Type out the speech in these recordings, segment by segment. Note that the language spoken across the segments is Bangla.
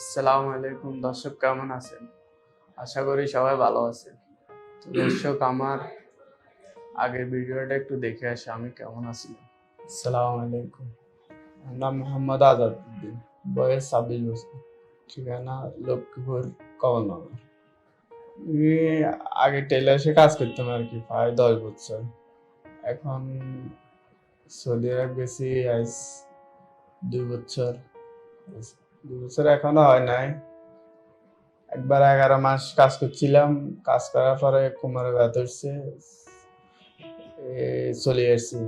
আসসালামু আলাইকুম দর্শক কেমন আছেন? আশা করি সবাই ভালো আছেন। দর্শক আমার আগের ভিডিওটা একটু দেখে আসে আমি কেমন আছি? আসসালামু আলাইকুম। আমার নাম মোহাম্মদ আজাদুদ্দিন বয়স ছাব্বিশ বছর ঠিকানা লক্ষ্মীপুর কমলনগর। আগে টেলার্সে কাজ করতাম আর কি প্রায় দশ বছর। এখন সৌদি আরব গেছি আজ দুই বছর। দু বছর এখনও হয় নাই। একবার এগারো মাস কাজ করছিলাম, কাজ করার পরে কোমরে ব্যথা হচ্ছে চলে আসছি।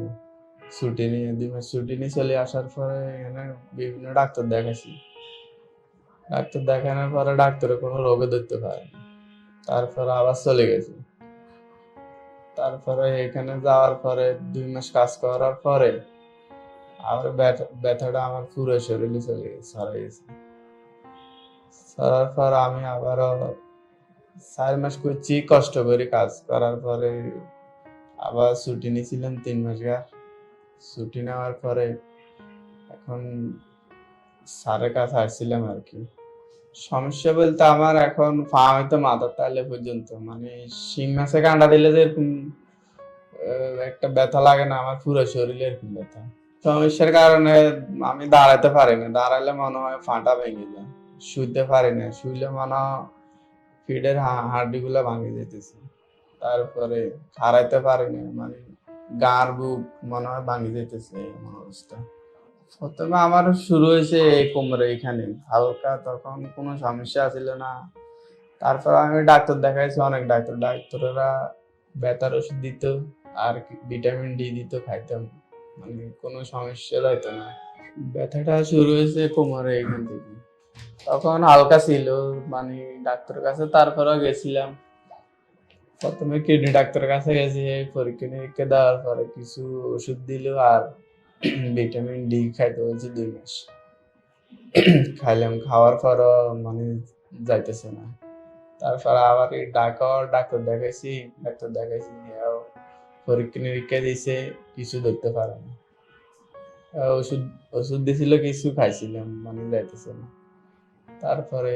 ছুটি নিয়ে দুই মাস ছুটি নিয়ে চলে আসার পরে এখানে বিভিন্ন ডাক্তার দেখাইছি। ডাক্তার দেখানোর পরে ডাক্তারে কোনো রোগে ধরতে পারে। তারপরে আবার চলে গেছি। তারপরে এখানে যাওয়ার পরে দুই মাস কাজ করার পরে ব্যথা, ব্যথাটা আমার পুরো শরীরে চলে সরে গেছে। সরার পর আমি আবারও চার মাস করছি, কষ্ট করে কাজ করার পরে আবার ছুটি নিয়েছিলাম তিন মাস গার ছুটি নেওয়ার পরে এখন স্যারের কাছে আসছিলাম আর কি। সমস্যা বলতে আমার এখন পা হয়তো মাথার তালে পর্যন্ত মানে শিং মাছে কাঁটা দিলে যে একটা ব্যথা লাগে না, আমার পুরো শরীরে এরকম ব্যথা। সমস্যার কারণে আমি দাঁড়াতে পারি না দাঁড়ালে মনে হয় ফাটা ভেঙে যায়। শুইতে পারি না শুইলে মনে হয় ফিডের হাড্ডি গুলো ভাঙে যেতেছে। তারপরে খাড়াইতে পারি না মানে গার বুক মনে হয় ভাঙে যেতেছে এমন অবস্থা। প্রথমে আমার শুরু হয়েছে এই কোমরে এখানে। হালকা তখন কোনো সমস্যা ছিল না। তারপর আমি ডাক্তার দেখাইছি, অনেক ডাক্তার। ডাক্তাররা ব্যথার ওষুধ দিত আর ভিটামিন ডি দিত, খাইতাম। মানে কোনো সমস্যা না। ব্যথাটা শুরু হয়েছে কোমরে এখান থেকে। তখন হালকা ছিল মানে ডাক্তারের কাছে তারপরেও গেছিলাম। প্রথমে কিডনি ডাক্তারের কাছে গেছি পরীক্ষা নিরীক্ষা দেওয়ার পরে কিছু ওষুধ দিল আর ভিটামিন ডি খাইতে বলছে দুই মাস। খাইলাম, খাওয়ার পরও মানে যাইতেছে না। তারপর আবার ঢাকাও ডাক্তার দেখাইছি ডাক্তার দেখাইছি পরীক্ষা নিরীক্ষা দিছে, কিছু ধরতে পারে না। ওষুধ ওষুধ দিছিল, কিছু খাইছিলাম মানে যাইতেছে না। তারপরে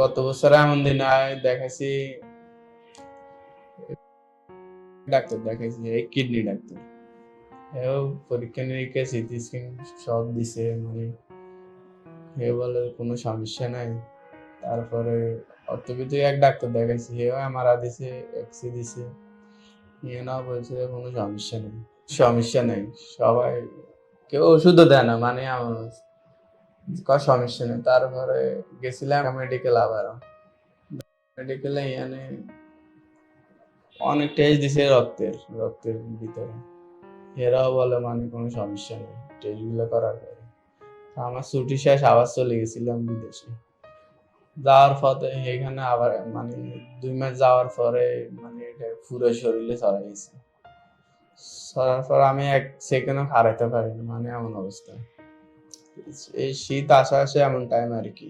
গত বছর এমন দিন দেখাইছি, ডাক্তার দেখাইছি, এই কিডনি ডাক্তার। এও পরীক্ষা নিরীক্ষা সিটি স্ক্যান সব দিছে মানে হে বলে কোনো সমস্যা নাই। তারপরে অর্থোপেডিক এক ডাক্তার দেখাইছি, হেও এমআরআই দিছে, এক্সরে দিছে। ইয়ে না বলছে, কোনো সমস্যা নেই। সমস্যা নেই। সবাই কেউ ওষুধও দেয় না মানে আমার সমস্যা নেই। তারপরে গেছিলাম মেডিকেল আবার। মেডিকেলে এখানে অনেক টেস্ট দিছে রক্তের রক্তের ভিতরে। এরাও বলে মানে কোনো সমস্যা নেই। টেস্টগুলো করার পরে। আমার ছুটি শেষ, আবার চলে গেছিলাম বিদেশে। যাওয়ার পথে এখানে আবার মানে দুই মাস যাওয়ার পরে মানে এটা পুরো শরীরে ছড়া গেছে ছড়ার পর আমি এক সেকেন্ডও হারাইতে পারি না মানে এমন অবস্থা। এই শীত আসা আসে এমন টাইম আর কি।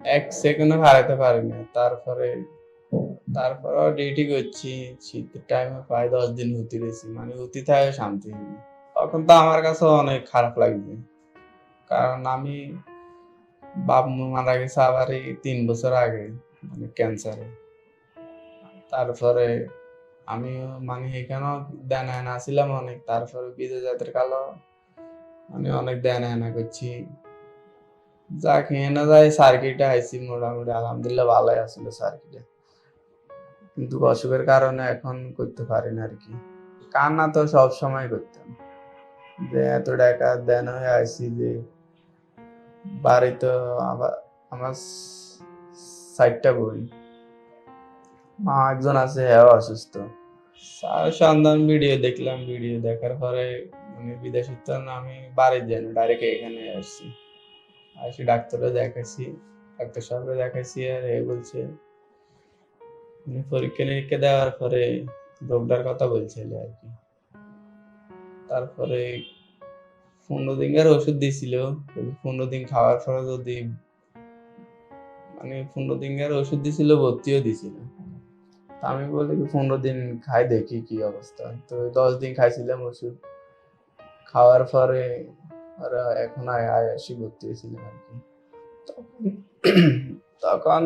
এক সেকেন্ডও হারাইতে পারি না তারপরে, তারপরেও ডিউটি করছি, শীতের টাইমে প্রায় দশ দিন হুতি রয়েছি মানে হুতি থাকে শান্তি। তখন তো আমার কাছে অনেক খারাপ লাগছে কারণ আমি বাপ মারা গেছে আবার তিন বছর আগে মানে ক্যান্সারে তারপরে আমি মানে এখানেও দেন আনা ছিলাম অনেক। তারপরে বিদেশ জাতের কালো মানে অনেক দেন আনা করছি। যা খেয়ে না যায় সার্কিটে আইছি মোটামুটি, আলহামদুলিল্লাহ ভালোই আসছিল সার্কিটে কিন্তু অসুখের কারণে এখন করতে পারি না আর কি। কান্না তো সব সময় করতাম। যে এত টাকা দেন হয়ে আইছি যে বাড়িতে আবার আমার সাইডটা বই মা একজন আছে হ্যাঁ অসুস্থ। সন্ধান ভিডিও দেখলাম, ভিডিও দেখার পরে মানে বিদেশে তো আমি বাড়ি যাই না ডাইরেক্ট এখানে আসছি। আসি ডাক্তারও দেখাইছি ডাক্তার সাহেবকে দেখাইছি আর এ বলছে পরীক্ষা নিরীক্ষা দেওয়ার পরে রোগটার কথা বলছিল আর কি। তারপরে পনেরো দিনের ওষুধ দিয়েছিল। পনেরো দিন খাওয়ার পরে যদি মানে পনেরো দিনের ওষুধ দিয়েছিল, ভর্তিও দিছিল আমি বলি কি পনেরো দিন খাই, দেখি কি অবস্থা। তো দশ দিন খাইছিলাম ওষুধ। খাওয়ার পরে আর এখন আয় আয়াসি ভর্তি হয়েছিলাম আর কি। তখন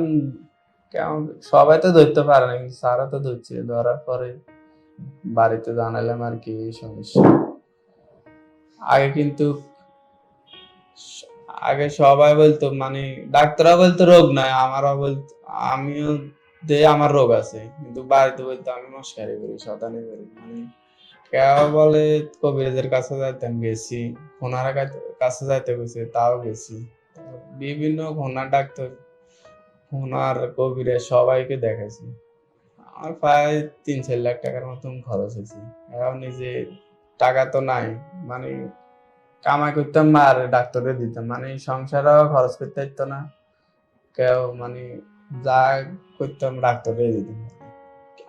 কেমন, সবাই তো ধরতে পারে না, কিন্তু সারা তো ধরছে ধরার পরে বাড়িতে জানালাম আর কি, এই সমস্যা। আগে কিন্তু আগে সবাই বলতো মানে ডাক্তাররা বলতো রোগ নাই আমারও বলতো, আমিও যে আমার রোগ আছে, কিন্তু বাড়িতে বলতো আমি মস্কারি করি শতানি করি মানে কেউ বলে কবিরাজের কাছে যাইতাম গেছি ওনারা কাছে যাইতে গেছে তাও গেছি। বিভিন্ন ঘোনা ডাক্তার ওনার কবিরাজ সবাইকে দেখাইছি আমার প্রায় তিন চার লাখ টাকার মতন খরচ হয়েছে। এখন নিজে টাকা তো নাই। মানে কামাই করতাম আর ডাক্তারে দিতাম। মানে সংসারও খরচ করতে হতো না। কেউ মানে যা করতাম ডাক্তারে দিতাম।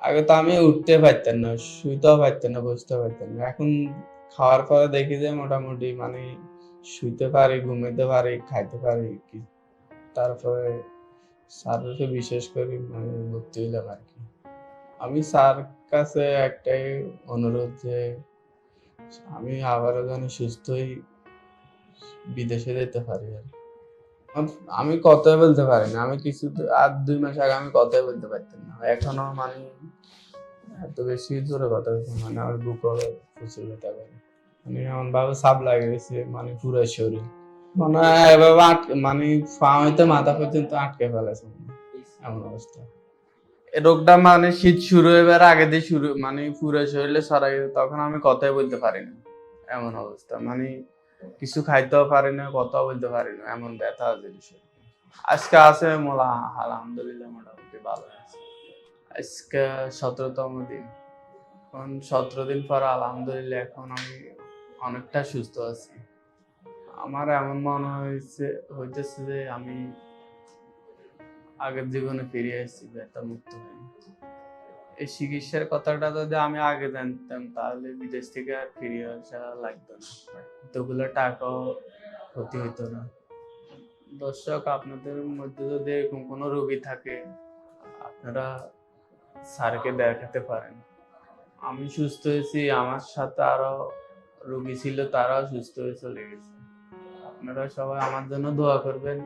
আগে তো আমি উঠতে পারতাম না, শুইতেও পারতাম না বসতে পারতাম না। এখন খাওয়ার পরে দেখি যে মোটামুটি মানে শুইতে পারি, ঘুমাইতে পারি, খাইতে পারি কি। তারপরে স্যারকে বিশেষ করে মানে ভর্তি হইলাম আর কি। আমি স্যার কাছে একটাই অনুরোধ যে আমি আবারও যেন সুস্থই বিদেশে যেতে পারি আর। আমি কথাই বলতে পারি না, আমি কিছু আর দুই মাস আগে আমি কথাই বলতে পারতাম না। এখনও মানে এত বেশি জোরে কথা বলতে মানে আমার বুকও প্রচুর ব্যথা করে। মানে এমন ভাবে সাপ লাগে গেছে মানে পুরো শরীর। মানে এভাবে আটকে মানে পা হইতে মাথা পর্যন্ত আটকে ফেলেছে এমন অবস্থা। রোগটা মানে শীত শুরু এবার আগে দিয়ে শুরু মানে পুরো শরীরে ছড়াই তখন আমি কথাই বলতে পারি না। এমন অবস্থা মানে কিছু খাইতেও পারি না, কথাও বলতে পারি না, এমন ব্যথা জিনিস আজকে আছে মোলা, আলহামদুলিল্লাহ মোটামুটি ভালো আছে। আজকে সতেরোতম দিন। এখন সতেরো দিন পর আলহামদুলিল্লাহ এখন আমি অনেকটা সুস্থ আছি। আমার এমন মনে হয়েছে, হইতেছে যে আমি আগের জীবনে ফিরে এসেছি ব্যথা মুক্ত হয়ে এই চিকিৎসার কথাটা যদি আমি আগে জানতাম, তাহলে বিদেশ থেকে আর ফিরে আসা লাগতো না। এতগুলো টাকাও ক্ষতি হতো না। দর্শক, আপনাদের মধ্যে যদি এরকম কোনো রোগী থাকে, আপনারা স্যারকে দেখাতে পারেন। আমি সুস্থ হয়েছি, আমার সাথে আরও রোগী ছিল, তারাও সুস্থ হয়ে চলে গেছে। আপনারা সবাই আমার জন্য দোয়া করবেন।